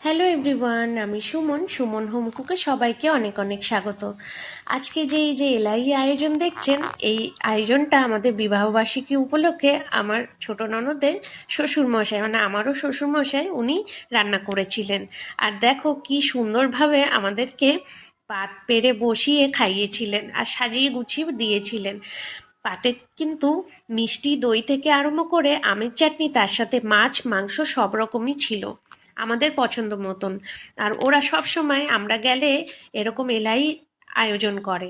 Hello everyone আমি Suman Suman home কুকে সবাইকে অনেক অনেক স্বাগত। আজকে যে এই যে এলাই আয়োজন দেখছেন, এই আয়োজনটা আমাদের বিবাহবার্ষিকী উপলক্ষে আমার ছোট ননদের শ্বশুরমশাই মানে আমারও শ্বশুরমশাই, উনি রান্না করেছিলেন। আর দেখো কি সুন্দরভাবে আমাদেরকে পাত পেরে বসিয়ে খাইয়েছিলেন আর সাজিয়ে গুছিয়ে দিয়েছিলেন। পাতে কিন্তু মিষ্টি দই থেকে আরম্ভ করে আমের চাটনি, তার সাথে মাছ, মাংস সব রকমই ছিল। আমাদের পছন্দ মতন। আর ওরা সব সময় আমরা গেলে এরকম এলাই আয়োজন করে।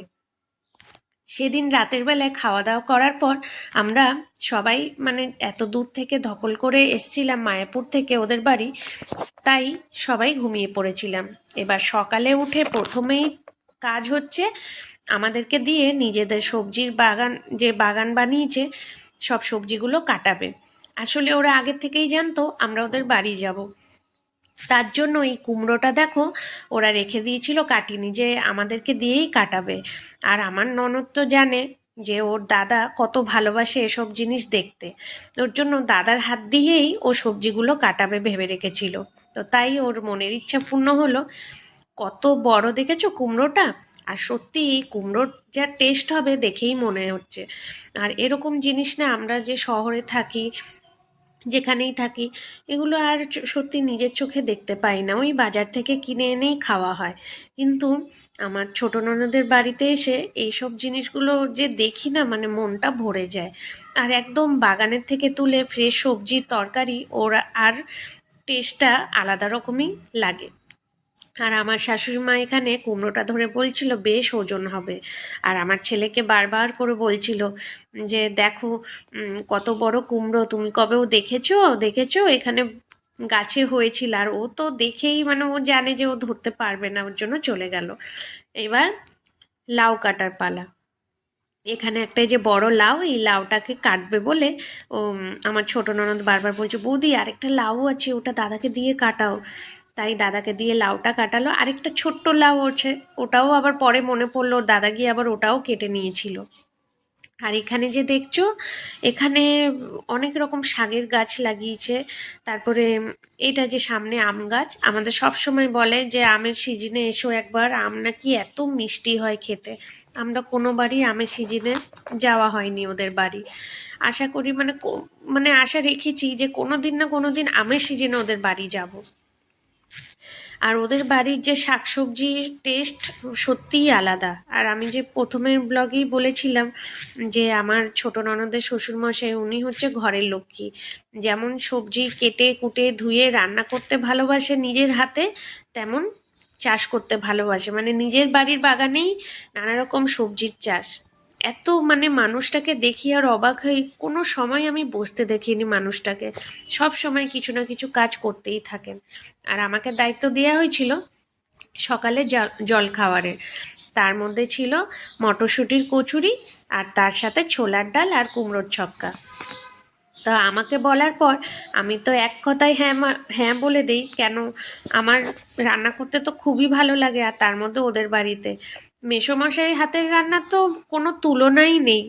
সেদিন রাতের বেলায় খাওয়া দাওয়া করার পর আমরা সবাই মানে এত দূর থেকে ধকল করে এসছিলাম মায়াপুর থেকে ওদের বাড়ি, তাই সবাই ঘুমিয়ে পড়েছিলাম। এবার সকালে উঠে প্রথমেই কাজ হচ্ছে আমাদেরকে দিয়ে নিজেদের সবজির বাগান, যে বাগান বানিয়েছে, সব সবজিগুলো কাটাবে। আসলে ওরা আগের থেকেই জানতো আমরা ওদের বাড়ি যাব। তার জন্য এই কুমড়োটা দেখো, ওরা রেখে দিয়েছিল, কাটিনি যে আমাদেরকে দিয়েই কাটাবে। আর আমার ননদ তো জানে যে ওর দাদা কত ভালোবাসে এসব জিনিস দেখতে। ওর জন্য দাদার হাত দিয়েই ও সবজিগুলো কাটাবে ভেবে রেখেছিল। তো তাই ওর মনের ইচ্ছা পূর্ণ হলো। কত বড় দেখেছ কুমড়োটা? আর সত্যি কুমড়োর যা টেস্ট হবে দেখেই মনে হচ্ছে। আর এরকম জিনিস না আমরা যে শহরে থাকি যেখানেই থাকি, এগুলো আর সত্যি নিজের চোখে দেখতে পাই না। ওই বাজার থেকে কিনে এনেই খাওয়া হয়। কিন্তু আমার ছোট ননদের বাড়িতে এসে এইসব জিনিসগুলো যে দেখি না মানে মনটা ভরে যায়। আর একদম বাগানের থেকে তুলে ফ্রেশ সবজি তরকারি, ওরা আর টেস্টটা আলাদা রকমই লাগে। আর আমার শাশুড়ি মা এখানে কুমড়োটা ধরে বলছিল, বেশ, ওজন হবে। আর আমার ছেলেকে বারবার করে বলছিল যে, দেখো কত বড় কুমড়ো, তুমি কবেও দেখেছ? দেখেছ? এখানে গাছে হয়েছিল। আর ও তো দেখেই মানে ও জানে যে ও ধরতে পারবে না, ওর জন্য চলে গেল। এবার লাউ কাটার পালা। এখানে একটা যে বড় লাউ, এই লাউটাকে কাটবে বলে ও আমার ছোট ননদ বারবার বলছে, বৌদি, আরেকটা লাউ আছে, ওটা দাদাকে দিয়ে কাটাও। তাই দাদাকে দিয়ে লাউটা কাটালো। আরেকটা ছোট্ট লাউ আছে, ওটাও আবার পরে মনে পড়ল, দাদা গিয়ে আবার ওটাও কেটে নিয়েছিল। আর এখানে যে দেখছ, এখানে অনেক রকম শাকের গাছ লাগিয়েছে। তারপরে এটা যে সামনে আম গাছ, আমাদের সব সময় বলে যে আমের সিজনে এসো একবার, আম নাকি এত মিষ্টি হয় খেতে। আমরা কোনো বাড়ি আমের সিজনে যাওয়া হয়নি ওদের বাড়ি। আশা করি মানে মানে আশা রেখেছি যে কোনো দিন না কোনো দিন আমের সিজনে ওদের বাড়ি যাব। আর ওদের বাড়ির যে শাকসবজির টেস্ট সত্যিই আলাদা। আর আমি যে প্রথমের ব্লগেই বলেছিলাম যে আমার ছোট ননদের শ্বশুরমশাই, উনি হচ্ছে ঘরের লক্ষ্মী। যেমন সবজি কেটে কুটে ধুয়ে রান্না করতে ভালোবাসে নিজের হাতে, তেমন চাষ করতে ভালোবাসে। মানে নিজের বাড়ির বাগানেই নানা রকম সবজির চাষ। এত মানে মানুষটাকে দেখি আর অবাক হই কোনো সময় আমি বসতে দেখিনি মানুষটাকে। সব সময় কিছু না কিছু কাজ করতেই থাকেন। আর আমাকে দায়িত্ব দেওয়া হয়েছিল সকালে জল খাওয়ারের তার মধ্যে ছিল মটরশুঁটির কচুরি আর তার সাথে ছোলার ডাল আর কুমড়োর ছক্কা। তা আমাকে বলার পর আমি তো এক কথায় হ্যাঁ হ্যাঁ বলে দিই। কেন আমার রান্না করতে তো খুবই ভালো লাগে আর তার মধ্যে ওদের বাড়িতে। মেসোমশাই হাতের রান্না তো কোনো তুলনাই নেই।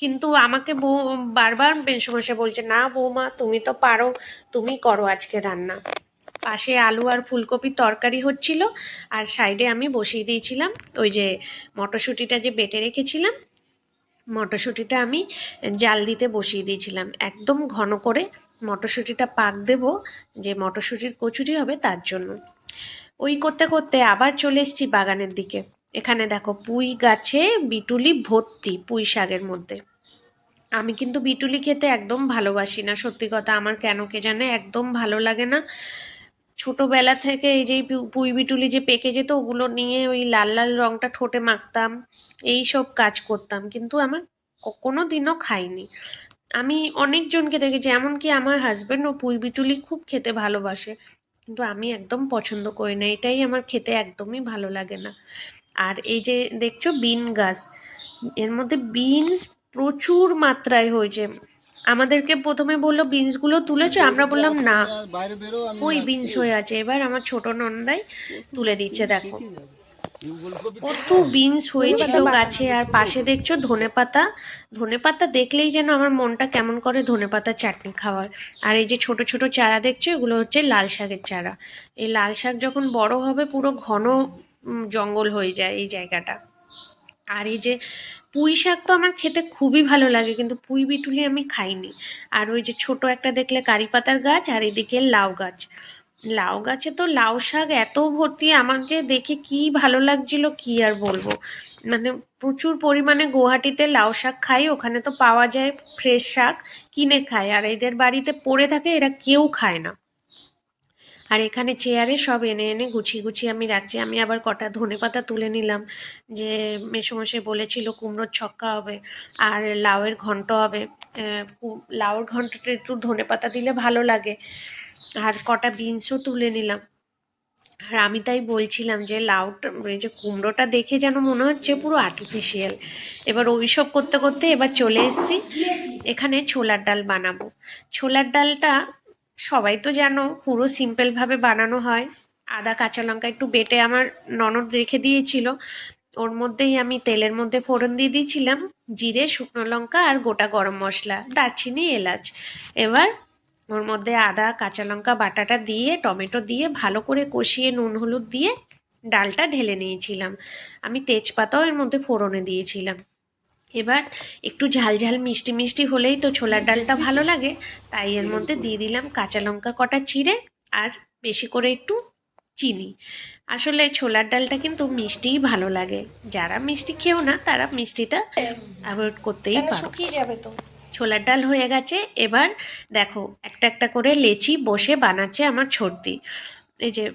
কিন্তু আমাকে বউ, বারবার মেসোমশাই বলছে, না বৌমা, তুমি তো পারো, তুমি করো আজকে রান্না। পাশে আলু আর ফুলকপির তরকারি হচ্ছিল, আর সাইডে আমি বসিয়ে দিয়েছিলাম ওই যে মটরশুঁটিটা যে বেটে রেখেছিলাম, মটরশুঁটিটা আমি জাল দিতে বসিয়ে দিয়েছিলাম। একদম ঘন করে মটরশুঁটিটা পাক দেব, যে মটরশুঁটির কচুরি হবে তার জন্য। ওই করতে করতে আবার চলে এসেছি বাগানের দিকে। এখানে দেখো পুঁই গাছে বিটুলি ভর্তি পুঁই শাকের মধ্যে। আমি কিন্তু বিটুলি খেতে একদম ভালোবাসি না, সত্যি কথা আমার কেন কে জানে, একদম ভালো লাগে না। ছোটোবেলা থেকে এই যে পুঁই বিটুলি যে পেকে যেত, ওগুলো নিয়ে ওই লাল লাল রংটা ঠোঁটে মাখতাম, এই সব কাজ করতাম, কিন্তু আমার কোনো দিনও খাইনি। আমি অনেকজনকে দেখেছি, এমনকি আমার হাজবেন্ডও পুঁই বিটুলি খুব খেতে ভালোবাসে, কিন্তু আমি একদম পছন্দ করি না, এটাই আমার খেতে একদমই ভালো লাগে না। আর এই যে দেখছ বিন গাছ এর মধ্যে বিনস প্রচুর মাত্রায় হয়েছে। আমাদেরকে প্রথমে বলল বিনসগুলো তুলেছো আমরা বললাম না। ওই বিনস হয়ে আছে এবার আমার ছোট নন্দাই তুলে দিচ্ছে দেখো। কত বিনস হয়েছিল গাছে আর পাশে দেখছ ধনেপাতা। ধনেপাতা দেখলেই যেন আমার মনটা কেমন করে ধনেপাতার চাটনি খাওয়ার। আর এই যে ছোট ছোট চারা দেখছ এগুলো হচ্ছে লাল শাকের চারা। এই লাল শাক যখন বড় হবে পুরো ঘন জঙ্গল হয়ে যায় এই জায়গাটা। আর এই যে পুঁই শাক তো আমার খেতে খুবই ভালো লাগে, কিন্তু পুঁই বিটুলি আমি খাইনি। আর ওই যে ছোট একটা দেখলে কারি পাতার গাছ, আর এদিকে লাউ গাছ। লাউ গাছে তো লাউ শাক এত ভর্তি, আমার যে দেখে কি ভালো লাগছিল কি আর বলব। মানে প্রচুর পরিমাণে গুয়াহাটিতে লাউ শাক খাই, ওখানে তো পাওয়া যায় ফ্রেশ শাক, কিনে খায় আর এদের বাড়িতে পড়ে থাকে, এরা কেউ খায় না। আর এখানে চেয়ারে সব এনে এনে গুছিয়ে গুছিয়ে আমি রাখছি। আমি আবার কটা ধনে পাতা তুলে নিলাম যে মেসোমশাই বলেছিল কুমড়োর ছক্কা হবে আর লাউয়ের ঘন্ট হবে। লাউয়ের ঘন্টটা একটু ধনে পাতা দিলে ভালো লাগে। আর কটা বিনসও তুলে নিলাম। আর আমি তাই বলছিলাম যে লাউটা যে কুমড়োটা দেখে যেন মনে হচ্ছে পুরো আর্টিফিশিয়াল এবার ওইসব করতে করতে এবার চলে এসেছি। এখানে ছোলার ডাল বানাবো। ছোলার ডালটা সবাই তো জানো পুরো সিম্পলভাবে বানানো হয়। আদা, কাঁচা লঙ্কা একটু বেটে আমার ননদ রেখে দিয়েছিল। ওর মধ্যেই আমি তেলের মধ্যে ফোড়ন দিয়ে দিয়েছিলাম, জিরে, শুকনো লঙ্কা আর গোটা গরম মশলা, দারচিনি, এলাচ। এবার ওর মধ্যে আদা, কাঁচা লঙ্কা, বাটাটা দিয়ে, টমেটো দিয়ে ভালো করে কষিয়ে নুন, হলুদ দিয়ে ডালটা ঢেলে নিয়েছিলাম। আমি তেজপাতাও এর মধ্যে ফোড়নে দিয়েছিলাম। এবার একটু ঝাল ঝাল মিষ্টি মিষ্টি হলেই তো ছোলার ডালটা ভালো লাগে। তাই এর মধ্যে দিয়ে দিলাম কাঁচা লঙ্কা কটা চিড়ে আর বেশি করে একটু চিনি। আসলে ছোলার ডালটা কিন্তু মিষ্টিই ভালো লাগে। যারা মিষ্টি খেও না তারা মিষ্টিটা অ্যাভয়েড করতেই পারো। যাবে তো। ছোলার ডাল হয়ে গেছে। এবার দেখো একটা একটা করে লেচি বসে বানাচ্ছে আমার ছর্দি এই যে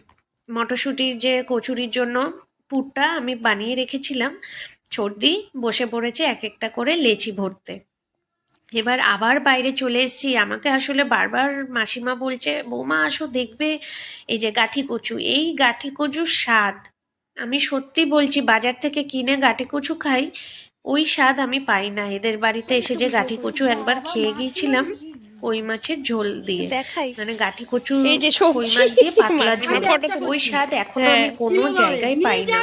মটরশুঁটির যে কচুরির জন্য পুরটা আমি বানিয়ে রেখেছিলাম। ছর্দি বসে পড়েছে এক একটা করে লেচি ভরতে। এবার আবার বাইরে চলে এসেছি। আমাকে আসলে বারবার মাসিমা বলছে বৌমা আসো দেখবে এই যে গাঠি কচু। এই গাঠি কচুর স্বাদ। আমি সত্যি বলছি বাজার থেকে কিনে গাঠি কচু খাই ওই স্বাদ আমি পাই না। এদের বাড়িতে এসে যে গাঠি কচু একবার খেয়ে গিয়েছিলাম কই মাছের ঝোল দিয়ে। দেখাই। মানে গাঠি কচু কই মাছ দিয়ে পাতলা ঝোল। ওই স্বাদ এখনও আমি হ্যাঁ। কোনো জায়গায় পাই না।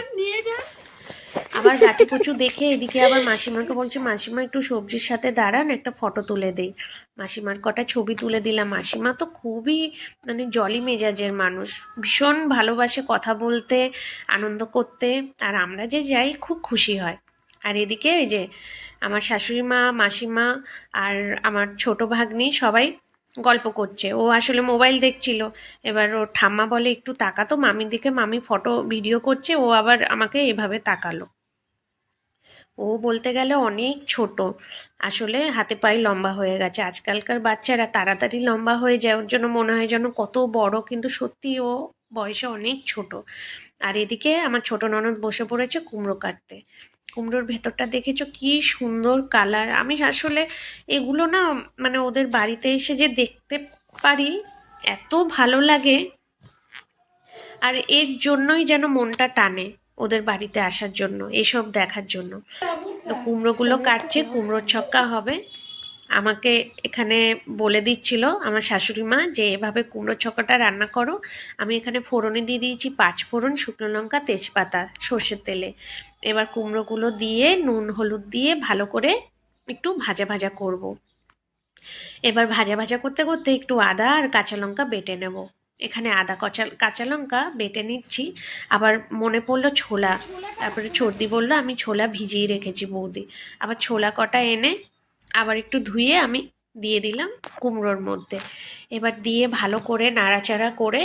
আবার গাঠি কচু দেখে এদিকে আবার মাসিমাকে বলছে, মাসিমা, একটু সবজির সাথে দাঁড়ান, একটা ফটো তুলে দেই। মাসিমার কটা ছবি তুলে দিলাম। মাসিমা তো খুবই মানে জলি মেজাজের মানুষ। ভীষণ ভালোবাসে কথা বলতে, আনন্দ করতে, আর আমরা যে যাই, খুব খুশি হয়। আর এদিকে এই যে আমার শাশুড়ি মা, মাসিমা আর আমার ছোট ভাগ্নি সবাই গল্প করছে। ও আসলে মোবাইল দেখছিল। এবার ওর ঠাম্মা বলে, একটু তাকাতো মামির দিকে, মামি ফটো ভিডিও করছে। ও আবার আমাকে এভাবে তাকালো। ও বলতে গেলে অনেক ছোট। আসলে হাতে পায়ে লম্বা হয়ে গেছে। আজকালকার বাচ্চারা তাড়াতাড়ি লম্বা হয়ে যায়, ওর জন্য মনে হয় যেন কত বড়, কিন্তু সত্যি ও বয়সে অনেক ছোট। আর এদিকে আমার ছোট ননদ বসে পড়েছে কুমড়ো কাটতে। কুমড়োর ভেতরটা দেখেছ কি সুন্দর কালার। আমি আসলে এগুলো না মানে ওদের বাড়িতে এসে যে দেখতে পারি, এত ভালো লাগে। আর এর জন্যই যেন মনটা টানে। ওদের বাড়িতে আসার জন্য, এসব দেখার জন্য। তো কুমড়োগুলো কাটছে, কুমড়োর ছক্কা হবে। আমাকে এখানে বলে দিচ্ছিল আমার শাশুড়ি মা যে, এভাবে কুমড়ো ছক্কাটা রান্না করো। আমি এখানে ফোড়নে দিয়ে দিয়েছি পাঁচ ফোড়ন, শুকনো লঙ্কা, তেজপাতা, সর্ষের তেলে। এবার কুমড়োগুলো দিয়ে, নুন, হলুদ দিয়ে ভালো করে একটু ভাজা ভাজা করব। এবার ভাজা ভাজা করতে করতে একটু আদা আর কাঁচা লঙ্কা বেটে নেব। এখানে আদা, কচা, কাঁচা লঙ্কা বেটে নিচ্ছি। আবার মনে পড়ল ছোলা, তারপরে সর্দি বলল, আমি ছোলা ভিজিয়ে রেখেছি বৌদি। আবার ছোলা কটা এনে আবার একটু ধুয়ে আমি দিয়ে দিলাম কুমড়োর মধ্যে। এবার দিয়ে ভালো করে নাড়াচাড়া করে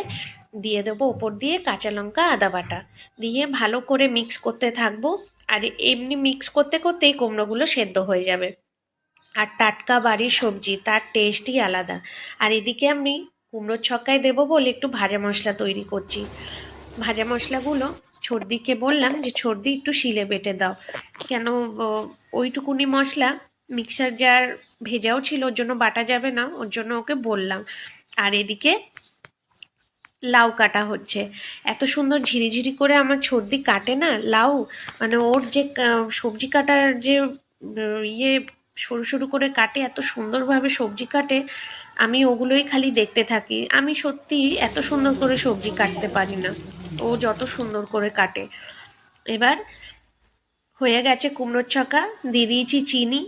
দিয়ে দেবো ওপর দিয়ে কাঁচা লঙ্কা, আদা বাটা। দিয়ে ভালো করে মিক্স করতে থাকব। আর এমনি মিক্স করতে করতেই কুমড়োগুলো সেদ্ধ হয়ে যাবে। আর টাটকা বাড়ির সবজি, তার টেস্টই আলাদা। আর এদিকে আমি কুমড়োর ছক্কায় দেবো বলে একটু ভাজা মশলা তৈরি করছি। ভাজা মশলাগুলো ছর্দিকে বললাম যে, ছর্দি একটু শিলে বেটে দাও। কেন ওইটুকুনি মশলা মিক্সার জার ভেজাও ছিল, ওর জন্য বাটা যাবে না, ওর জন্য ওকে বললাম। আর এদিকে লাউ কাটা হচ্ছে। এত সুন্দর ঝিরিঝিরি করে আমার ছর্দি কাটে না, লাউ মানে ওর যে সবজি কাটার যে ইয়ে সরু সরু করে কাটে, এত সুন্দরভাবে সবজি কাটে, আমি ওগুলোই খালি দেখতে থাকি। আমি সত্যি এত সুন্দর করে সবজি কাটতে পারি না। ও যত সুন্দর করে কাটে। এবার হয়ে গেছে কুমড়োর ছকা, দিয়ে দিয়েছি চিনি,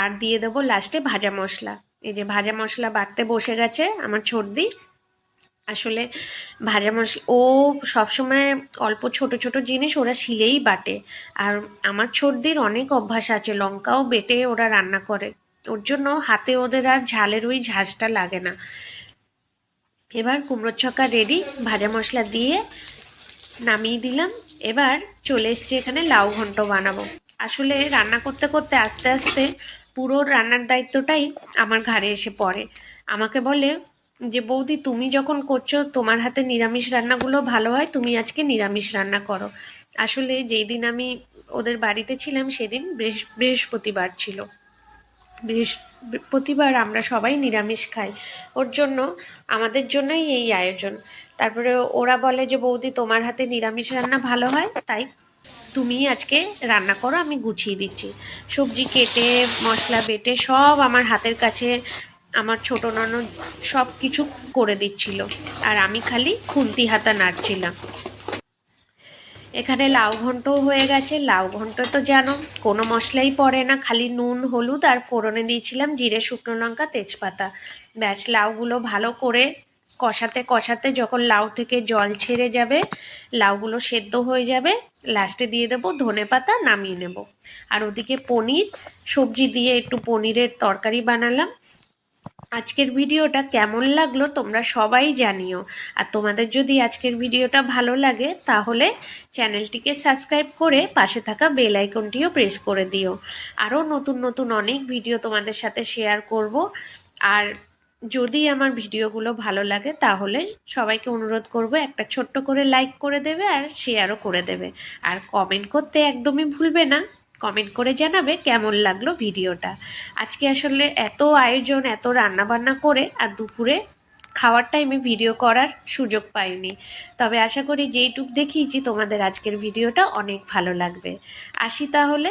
আর দিয়ে দেবো লাস্টে ভাজা মশলা। এই যে ভাজা মশলা বাটতে বসে গেছে আমার ছর্দি। আসলে ভাজা মশলা ও সবসময় অল্প ছোট ছোট জিনিস ওরা শিলেই বাটে। আর আমার ছর্দির অনেক অভ্যাস আছে, লঙ্কাও বেটে ওরা রান্না করে। ওর জন্য হাতে ওদের আর ঝালের ওই ঝাঁঝটা লাগে না। এবার কুমড়োর ছক্কা রেডি ভাজা মশলা দিয়ে নামিয়ে দিলাম। এবার চলে এসছি এখানে লাউ ঘন্ট বানাবো। আসলে রান্না করতে করতে, আস্তে আস্তে পুরো রান্নার দায়িত্বটাই আমার ঘাড়ে এসে পড়ে। আমাকে বলে যে বৌদি, তুমি যখন করছ তোমার হাতে নিরামিষ রান্নাগুলো ভালো হয়, তুমি আজকে নিরামিষ রান্না করো। আসলে যেই দিন আমি ওদের বাড়িতে ছিলাম সেদিন বৃহস্পতিবার ছিল। বৃহস্পতিবার আমরা সবাই নিরামিষ খাই। ওর জন্য, আমাদের জন্যই এই আয়োজন। তারপরে ওরা বলে যে, বৌদি, তোমার হাতে নিরামিষ রান্না ভালো হয়, তাই তুমি আজকে রান্না করো, আমি গুছিয়ে দিচ্ছি। সবজি কেটে, মশলা বেটে সব আমার হাতের কাছে আমার ছোট ননদ সব কিছু করে দিচ্ছিল। আর আমি খালি খুন্তি হাতা নাড়ছিলাম। এখানে লাউ ঘন্টও হয়ে গেছে। লাউ ঘন্ট তো জানো, কোনো মশলাই পড়ে না। খালি নুন, হলুদ আর ফোড়নে দিয়েছিলাম জিরে, শুকনো লঙ্কা, তেজপাতা। ব্যাস, লাউগুলো ভালো করে কষাতে কষাতে যখন লাউ থেকে জল ছেড়ে যাবে, লাউগুলো সেদ্ধ হয়ে যাবে, লাস্টে দিয়ে দেবো ধনে পাতা, নামিয়ে নেব। আর ওদিকে পনির, সবজি দিয়ে একটু পনিরের তরকারি বানালাম। আজকের ভিডিওটা কেমন লাগল তোমরা সবাই জানিও। আর তোমাদের যদি আজকের ভিডিওটা ভালো লাগে, তাহলে চ্যানেলটিকে সাবস্ক্রাইব করে পাশে থাকা বেল আইকনটিও প্রেস করে দিও। আরও নতুন নতুন অনেক ভিডিও তোমাদের সাথে শেয়ার করব। আর যদি আমার ভিডিওগুলো ভালো লাগে, তাহলে সবাইকে অনুরোধ করব একটা ছোট্ট করে লাইক করে দেবে আর শেয়ারও করে দেবে। আর কমেন্ট করতে একদমই ভুলবে না। কমেন্ট করে জানাবে কেমন লাগল ভিডিওটা। আজকে আসলে এত আয়োজন, এত রান্নাবান্না করে আর দুপুরে খাওয়ার টাইমে ভিডিও করার সুযোগ পাইনি। তবে আশা করি যেইটুক দেখিয়েছি তোমাদের আজকের ভিডিওটা অনেক ভালো লাগবে। আসি তাহলে।